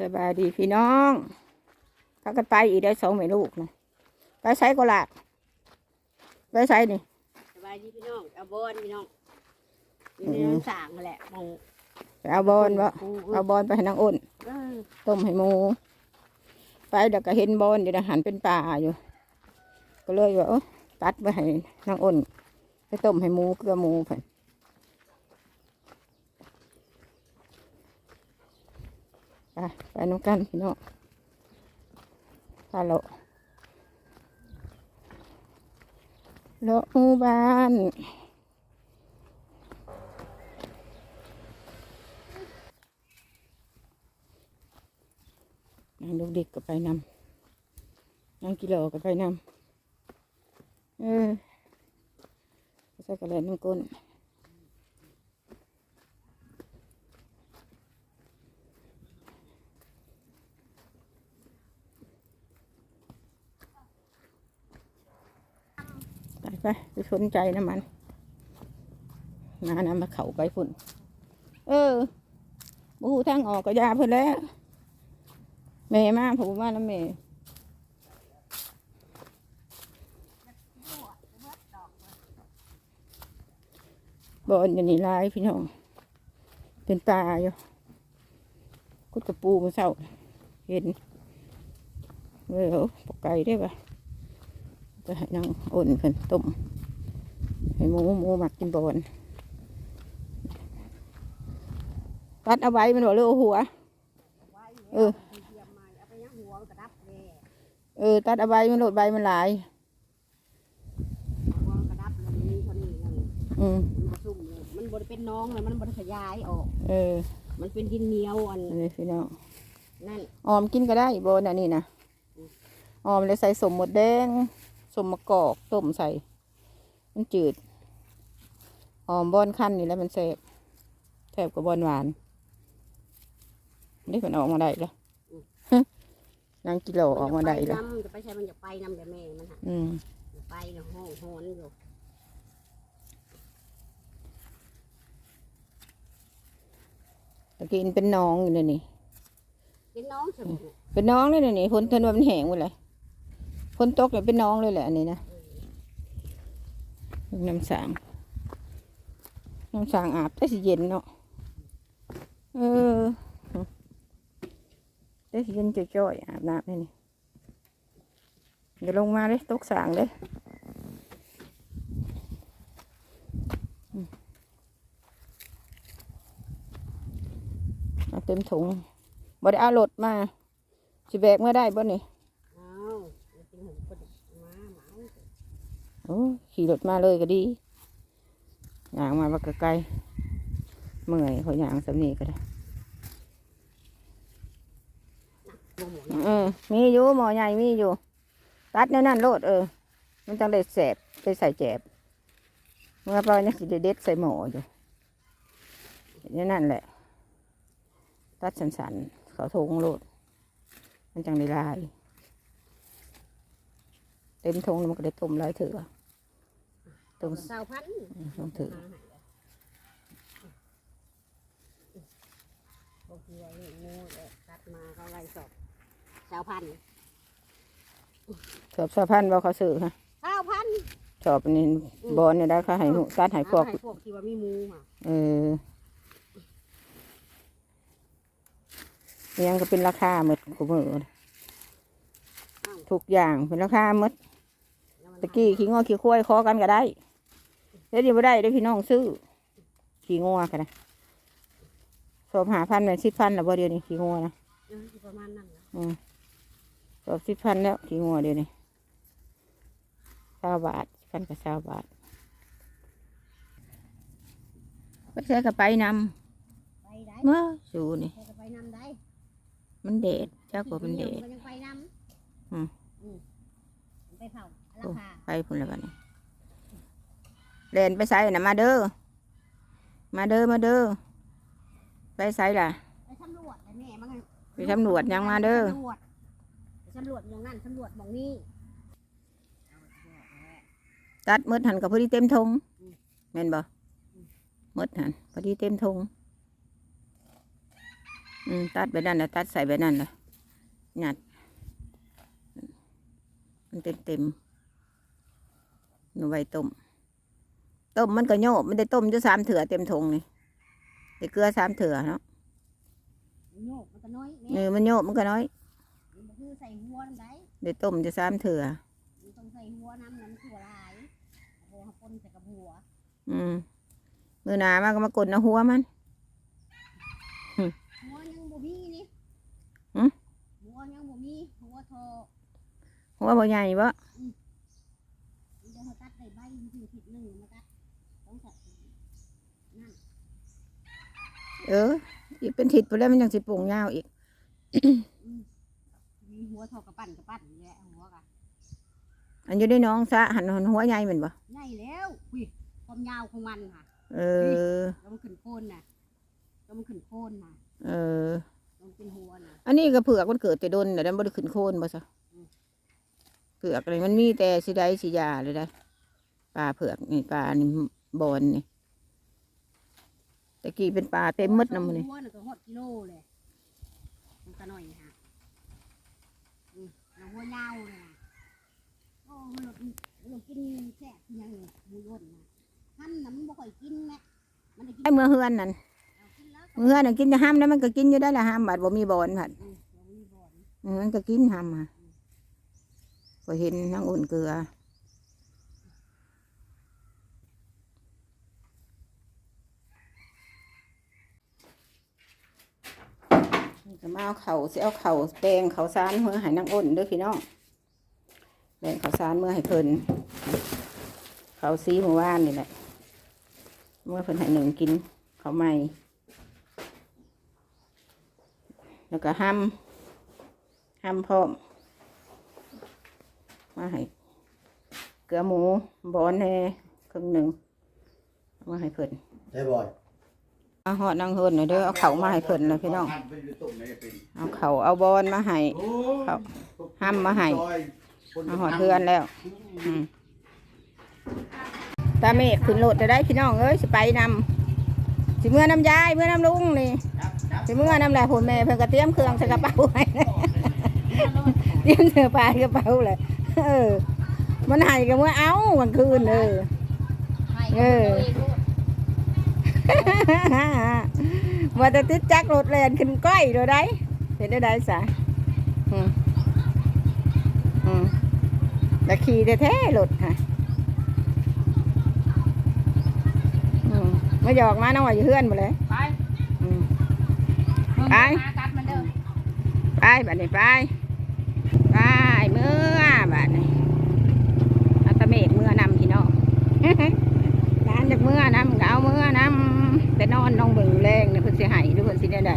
สบายดีพี่น้องพากันไปอีกได้สองแม่ลูกนะไปใช้ก็ละไปใช้นี่สบายดีพี่น้องเอาบอนพี่น้องอยู่ในน้ำสางนั่นแหละมองไปเอาบอลวะปูเอาบอลไปให้นางอ้นเออต้มให้หมู ไปเดี๋ยวก็เห็นบอลเดี๋ยวหันเป็นป่าอยู่ ก็เลยว่าเอ้อตัดไปให้นางอ้นไปต้มให้หมูเกลือหมูเพิ่น ไปไปน้องกันพี่น้องพาเราเลาะหมู่บ้านนางลูกเด็กก็ไปนำนางกิโลก็ไปนำเออใส่กระเด็นน้ำก้น ไปสนใจน้ำมันมานำมาเข่าไปฝุ่น เออบูทางออกก็ยาเพื่อนแล้วแม่มาผมว่าแล้วแม่บอนอย่างนี้ลายพี่น้อง เป็นปลาอยู่กุดกระปูมาเศร้าเห็นเว้ยเอปกไก่ได้ปะ จะให้นางอ่อนเพิ่นต้มให้หมูหมูหมักกินบอนตัดเอาไว้มันหัวเรือเอาหัว เออเทียมมาเอาไปยังหัวกระดับแน่เออ ตัดเอาใบมันโหลดใบมันหลายหัวกระดับเลยนี่เท่านี้นั่นอืมมันบ่ซุ่มเลยมันบริเป็นน้องเลยมันบริขยายออก เออ มันเป็นดินเหนียวอันอันนี้พี่น้องนั่นออมกินก็ได้โบนอันนี้นะออมเลยใส่สมหมดแดง สมมะกอกต้มใส่ มันจืดออมบอนขั้นนี่แล้วมันแซ่บแซ่บกับบอนหวาน นี่มันออกมาได้แล้วนางกิโลออกมาได้แล้แล้วจะไปใช้มันจะไปนำแต่แม่มันหันอืมไปเนาะห้องโหนอยู่ตะกินเป็นน้องอยู่เลยนี่ เป็นน้องสมุนเป็นน้องเลยนี่นี่ฝนทนว่ามันแห้งหมดเลย ฝนตกเลยเป็นน้องเลยแหละอันนี้นะน้ำสางน้ำสางอาบได้สิเย็นเนาะเออได้สิเย็นจ่อยๆอาบน้ำนี่นี่เดี๋ยวลงมาเลยตกสางเลยเอาเต็มถุงบ่ได้เอารถมาสิแบกเมื่อได้บ่นี่ อ้าวมันเป็นหุ่นกระดิกมาหมา โอ้ขี่รถมาเลยก็ดีย่างมาว่าไกลๆเมื่อยเขาย่างสำนีก็ได้โมโหเออมีอยู่หมอใหญ่มีอยู่ตัดแนวนั่นโลดเออ มันจังได้แสบไปใส่แจบเมื่อปล่อยนี่สิได้เด็ดใส่หมออยู่นี่นั่นแหละ ตัดสันๆเขาทงโลด มันจังได้ลาย เต็มทงแล้วมันก็ได้ต้มหลายเถื่อ ต้มสาวพันธุ์ต้องถือบางทีไอ้งูเนี่ยตัดมาเขาไล่สอบสาวพันธุ์ชอบสะพันบ่เขาซื้อฮะสาวพันธุ์ชอบอันนี้บอลเนี่ยได้ค่ะให้หนูตัดให้พวกให้พวกที่ว่ามีมูค่ะเอออิหยังก็เป็นราคาหมดกูมือทุกอย่างเป็นราคาหมดตะกี้ขี้งอขี้ควายคอกันก็ได้ เดี๋ยวนี้ไม่ได้เด้อพี่น้องซื้อขี้งัวกันนะสอบหาพันเป็นสิบพันแล้วบ่เดียวนี้ขี้งัวนะเออประมาณนั้นนะอืมสอบสิบพันแล้วขี้งัวเดียวนี้เก้าบาทพันกับเก้าบาทไปใช้กระไปนำไปได้เมื่อสูนี่ใครจะไปนำได้มันเดดเจ้าก็มันเดดก็ยังไปนำอืมอืมไปเผาราคาไปพุ่นแล้วบัดนี้ เล่นไปใส่น่ะมาเด้อ มาเด้อมาเด้อ ไปใส่ล่ะ ไปสำรวจแต่แม่มันไปสำรวจยังมาเด้อสำรวจไปสำรวจอย่างนั้นสำรวจหมองนี้ตัดหมดหันกับพอดีเต็มทงแม่นบ่หมดหันพอดีเต็มทงอืมตัดไปนั่นนะตัดใส่ไปนั่นเลยหยัดมันเต็มเต็มๆหนูไว้ต้ม ต้มมันก็โยบมันได้ต้มจะสามเถื่อเต็มทงนี่ได้เกลือสามเถื่อเนาะโยกมันก็น้อยเอเนี่ยอมันโยบมันก็น้อยมันคือใส่หัวน้ำได้ได้ต้มจะสามเถื่อมันต้องใส่หัวน้ำน้ำถั่วลายโบหักปนใส่กับหัว อืมมือหนามาก็มากดนะหัวมันหัวยังบ่มีนี่หึหัวยังบ่มีหัวทอหัวบ่ใหญ่บ่มันจะมาตัดได้ใบมันคือผิดหนึ่งมาตัดต้องใส่นั่น เออ อีกเป็นทิศไปแล้วมันยังสิปรุงยาวอีกมีหัวทอกระปั้นกระปั้นนี่แหละหัวกะอันอยู่ได้น้องซะหันหันหัวใหญ่เหมือนบ่ใหญ่แล้วอุ้ยความยาวของมันค่ะ เออแล้วมันขึ้นโคนน่ะแล้วมันขึ้นโคนน่ะ เออแล้วมันเป็นหัวน่ะอันนี้ก็เผือกมันเกิดแต่ดนแต่มันบ่ได้ขึ้นโคนบ่ซะอืมเผือกอะไรมันมีแต่สิได้สิยาเลยได้ปลาเผือกนี่ปลานี่ บอนนี่ตะกี้เป็นปลาเต็มหมดน้ำมันนี่หัวน่ะก็หดกิโลเลยมันก็หน่อยฮะอืมแล้วหัวยาวเลยนะโอ้มันหลดมันหลดกินแซ่บอยังเลยหมูย่นนะหั่นน้ำมันบ่ค่อยกินแม่มันได้กินไอ้เมื่อเฮือนนั่นเอากินแล้วเมื่อเฮือนน่ะกินจะห้ามแล้วมันก็กินอยู่ได้ละห้ามบาดบ่มีบอนผัดอืมเรามีบ่อนอืมมันก็กินห้ามอะก็เห็นน้องอุ่นเกลือ จะมาเอาเข่าสิเอาเข่าแปลงเข่าซานเมื่อให้นางอ้นด้อพี่น้องแปลงเข่าซานเมื่อให้เพิ่นเข่าซีเมื่อวานนี่แหละ เมื่อเพิ่นให้หนึ่งกินเขาใหม่ แล้วก็ห้ำห้ำพร้อมมาให้เกลือหมูบอนแน่ครึ่งหนึ่งเอามาให้เพิ่นใช่บอย เอาหอดนางเฮินหน่อยเด้อเอาเขามาให้เพิ่นเลยพี่น้อง เอาเขาเอาบอนมาให้เขาห้ำมมาให้เอาหอดเพื่อนแล้วอืมตาเมฆขึ้นโหลดจะได้พี่น้องเอ้ยสิไปนำสิเมื่อน้ำยายเมื่อน้ำลุงนี่สิเมื่อน้ำแหละผมแม่เพิ่นก็เตรียมเครื่องใส่กระเป๋าไว้เตรียมเสื้อผ้ากระเป๋าเลยเออมันให้กันเมื่อเอากลางคืนเออให้เออ ว่าจะติดจักรรถแลนขึ้นก้อยโดยได้เห็นได้ได้สะอืมอืมแต่ขี่แท้ๆรถค่ะอืมมาหยอกมาน้องว่าอยู่เฮือนหมดเลยไปอืมมึงไปมากัดมันเด้อไปบัดนี้ไปไปเมื่อบัดนี้เอาตะเมกเมื่อนำพี่น้องร้านจาก เมื่อนำก็เอาเมื่อนำแต่นอนน้องเบิ่งแรงเนี่ยเพิ่นสิใหายหรือเพิ่นสิได้ใด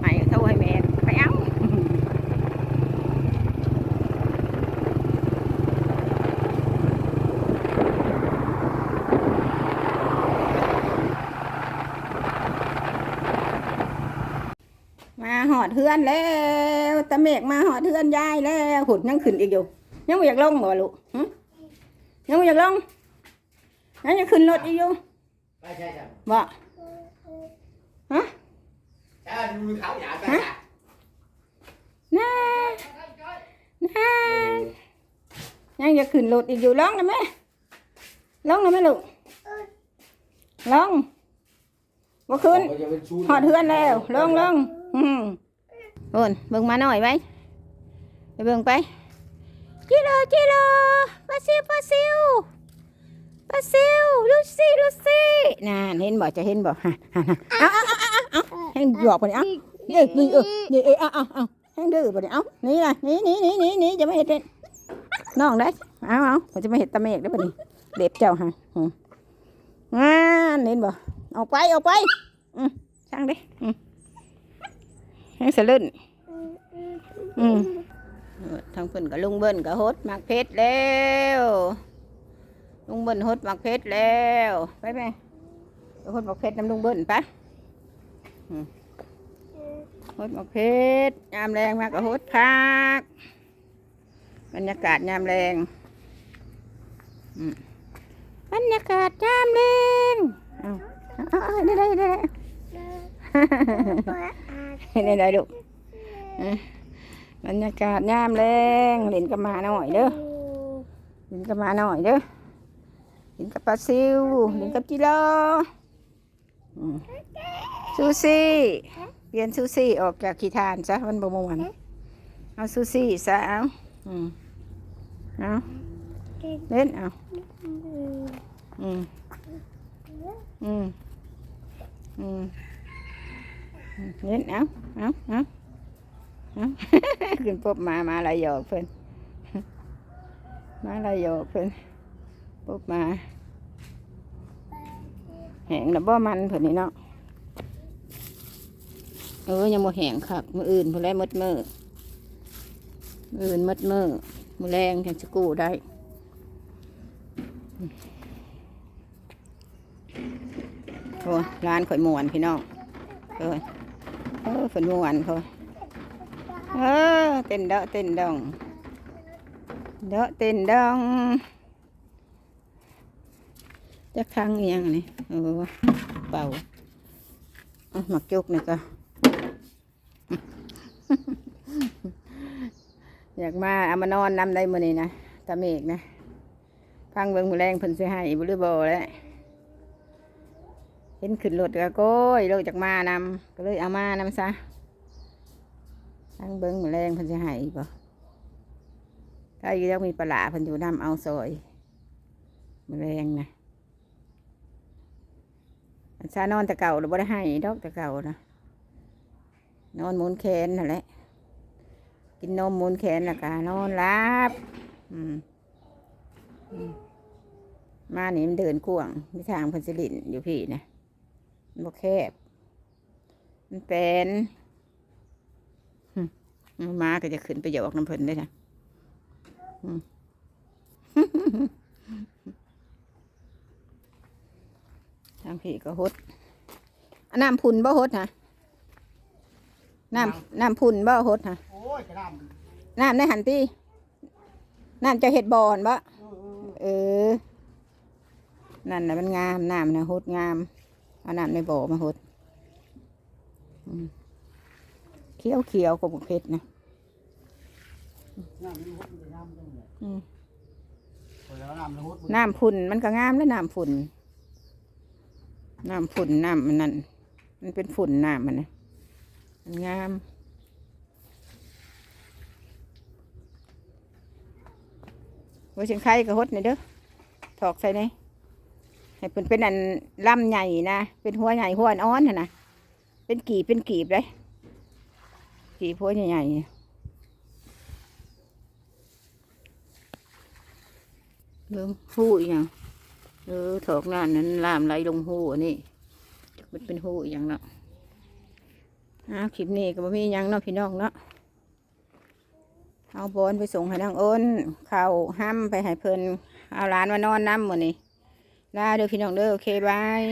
ใหายโทรให้แม่ไปเอามาหอดเฮือนแล้วตะเมกมาหอดเฮือนยายแล้วหุ่นยังขึ้นอีกอยู่ยังไม่อยากลงบ่ลูก ยังไม่อยากลงยังจะขึ้นรถอีกอยู่ใช่ใช่ใช่บ่ฮะใช่ดูเขาอยากไปน่าน่ายังจะขึ้นรถอีกอยู่ลองนะแม่ลองนะแม่ลูกลองบ่ขึ้นหอดเฮือนแล้วลงลงอืมโอนเบิ่งมาหน่อยไว้ไปเบิ่งไป จิโร่จิโร่ปลาซิวปลาซิวปลาซิวลูซี่ลูซี่น่าเห็นบ่จะเห็นบ่ฮะฮะฮะเอาเอาเอาเอาเอาให้หยอกไปนี่เอาเอ้ยนี่เออนี่เออเอาเอาเอาให้ดื้อไปนี่เอานี่ล่ะนี่นี่นี่นี่นี่จะไม่เห็นเด็ดน้องได้เอาเอาผมจะไม่เห็นตะเมกได้ปะนี่เด็บเจ้าฮะงานเห็นบ่ออกไปออกไปช่างดิอืมให้สลื่นอืม ทางเพิ่นกับลุงเบิ้นกับฮดหมักเพชรแล้วลุงเบิ้นฮดหมักเพชรแล้วไปไหมไปฮดหมักเพชรน้ำลุงเบิ้นไปะอืมฮดหมักเพชรยามแรงมากกับฮดพักบรรยากาศยามแรงอืมบรรยากาศยามแรงอ้าวเอาเอาได้ได้ได้ได้ได้ได้ลูกอะ บรรยากาศยามแรงเล่นกับหมาหน่อยเด้อเล่นกับหมาหน่อยเด้อเล่นกับปลาซิวเล่นกับจิโร่อืมซูซี่เปลี่ยนซูซี่ออกจากขี้ทานซะมันบ่ม่วนเอาซูซี่ซะเอาอืมเอาเล่นเอาอืมอืมอืมเล่นเอาเอาเอาเอา ขึ้นปบมามาลายหยอกเพิ่นมาลายหยอกเพิ่นปบมา แหงแล้วบ่มันเพิ่นนี่เนาะเออยังบ่แหงคักมืออื่นพุ่นแลมดมือมืออื่นมดมือมือแรงจังสกู้ได้โอ้ร้านข่อยมวนพี่น้องเออเออเพิ่นมวนเขา เออเต้นเดาะเต้นดองเดาะเต้นดองจะครั้งอียังนี่เออเป่าอะหมักจุกนี่ก็อยากมาเอามานอนนำได้มือนี้นะตาเมกนะพังเบิ่งมือแรงเพิ่นสิให้บ่หรือบ่แล้วเห็นขึ้นรถก็โก้ยลงจากมานำก็เลยเอามานำซะ พังเบิ่งมื้อแรงเพิ่นสิให้บ่ถ้าอยู่แล้วมีปลาร้าเพิ่นอยู่น้ำเอาซอยมื้อแรงนะอันซานอนแต่เก่าเราบ่ได้ให้ดอกแต่เก่านะนอนหมุนแขนนั่นแหละ กินนมหมุนแขนแล้วก็นอนรับอืมมานี่มันเดินกวางมีทางพันสิลินอยู่พี่นะมันบ่แคบ มันเป็น มาก็จะขึ้นไปหยอกน้ำเพิ่นได้นะอืมทางพี่ก็ฮดอันน้ำพุนบ่ฮดนะน้ำน้ำพุนบ่ฮดนะโอ้ยกระดามน้ำในหันตีน้ำจะเห็ดบอนบะเออ นั่นนะมันงามน้ำนะหดงาม เอาน้ำในบ่อมาหดอืมเขียวเขียวๆกับบุกเพชรนะน้ำมันฮดมันน้ำจังเลยอืมคนแล้วน้ำมันฮดน้ำพุ่นมันก็งามแล้วน้ำฝุ่นน้ำฝุ่นน้ำมันนั่นมันเป็นฝุ่นน้ำมันนะมันงามไว้เชียงไข่ก็ฮดนี่เด้อถอกใส่นี่ให้เป็นเป็นอันลำใหญ่นะเป็นหัวใหญ่หัวอ่อนๆหั่นนะเป็นกีบเป็นกีบเลย กีบหัวใหญ่ๆเบิ่งหูอีหยังเออถอกนั่นนั้นลามไหลลงหูอันนี้จักมันเป็นหูอีหยังเนาะอ้าวคลิปนี้ก็บ่มียังเนาะพี่น้องเนาะเอาบอลไปส่งให้นางอ้นเข้าห้ำไปให้เพิ่นเอาร้านมานอนน้ำหมดนี่ลาเด้อพี่น้องเด้อโอเคบาย